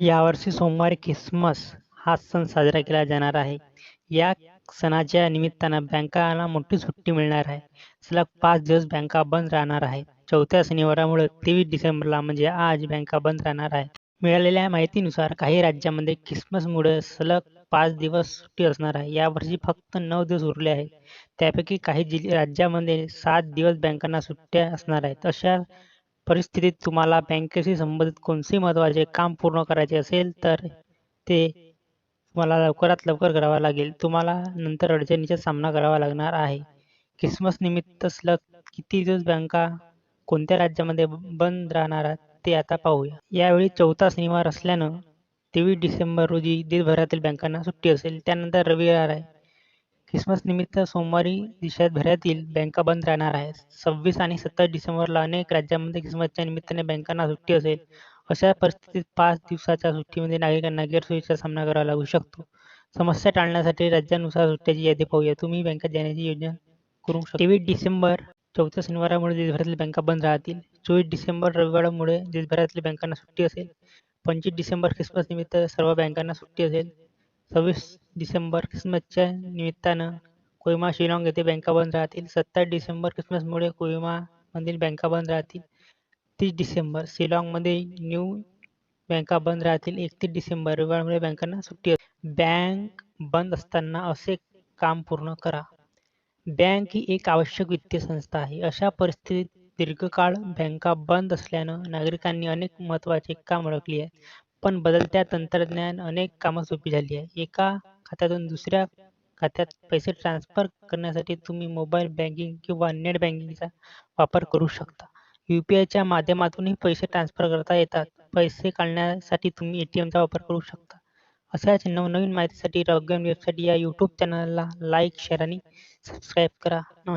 यावर्षी सोमवारी ख्रिसमस हा सण साजरा केला जाणार आहे. या सणाच्या निमित्तानं बँकांना मोठी सुट्टी मिळणार आहे. सलग पाच दिवस बँका बंद राहणार आहे चौथ्या शनिवारामुळे तेवीस डिसेंबरला म्हणजे आज बँका बंद राहणार आहेत. मिळालेल्या माहितीनुसार काही राज्यांमध्ये ख्रिसमसमुळे सलग पाच दिवस सुट्टी असणार आहे. यावर्षी फक्त नऊ दिवस उरले आहेत. त्यापैकी काही राज्यामध्ये सात दिवस बँकांना सुट्ट्या असणार आहेत. अशा परिस्थितीत तुम्हाला बँकेशी संबंधित कोणते महत्त्वाचे काम पूर्ण करायचे असेल तर ते तुम्हाला लवकरात लवकर करावं लागेल. तुम्हाला नंतर अडचणीचा सामना करावा लागणार आहे. ख्रिसमसनिमित्त सलग किती दिवस बँका कोणत्या राज्यामध्ये बंद राहणार ते आता पाहूया. यावेळी चौथा शनिवार असल्यानं तेवीस डिसेंबर रोजी देशभरातील बँकांना सुट्टी असेल. त्यानंतर रविवार आहे. ख्रिसमसनिमित्त सोमवारी देशभरातील बँका बंद राहणार आहेत. सव्वीस आणि सत्तावीस डिसेंबरला अनेक राज्यांमध्ये ख्रिसमसच्या निमित्ताने बँकांना सुट्टी असेल. अशा परिस्थितीत पाच दिवसाच्या सुट्टीमध्ये नागरिकांना गैरसोयीचा सामना करावा लागू शकतो. समस्या टाळण्यासाठी राज्यानुसार सुट्ट्याची यादी पाहूया. तुम्ही बँकेत जाण्याची योजना करू शकता. तेवीस डिसेंबर चौथ्या शनिवारामुळे देशभरातील बँका बंद राहतील. चोवीस डिसेंबर रविवारमुळे देशभरातील बँकांना सुट्टी असेल. पंचवीस डिसेंबर ख्रिसमसनिमित्त सर्व बँकांना सुट्टी असेल. सव्वीस डिसेंबर ख्रिसमसच्या निमित्तानं कोहिमा, शिलाँग येथे बँका बंद राहतील. सत्तावीस डिसेंबर क्रिसमसमुळे कोहिमामधील बँका बंद राहतील. तीस डिसेंबर शिलाँगमध्ये न्यू बँका बंद राहतील. एकतीस डिसेंबर रविवारमुळे बँकांना सुट्टी बँक बंद असताना असे काम पूर्ण करा. बँक ही एक आवश्यक वित्तीय संस्था आहे. अशा परिस्थितीत दीर्घकाळ बँका बंद असल्यानं नागरिकांनी अनेक महत्त्वाचे काम अडकली आहेत. पण बदलत्या तंत्रज्ञान अनेक कामं सोपी झाली आहे एका खात्यातून दुसऱ्या खात्यात पैसे ट्रान्सफर करण्यासाठी तुम्ही मोबाईल बँकिंग किंवा नेट बँकिंगचा वापर करू शकता. यू पी आयच्या माध्यमातूनही पैसे ट्रान्सफर करता येतात. पैसे काढण्यासाठी तुम्ही ए टी एमचा वापर करू शकता. अशाच नवनवीन माहितीसाठी रॉकगन वेबसाईट या यूट्यूब चॅनलला लाईक, शेअर आणि सबस्क्राईब करा.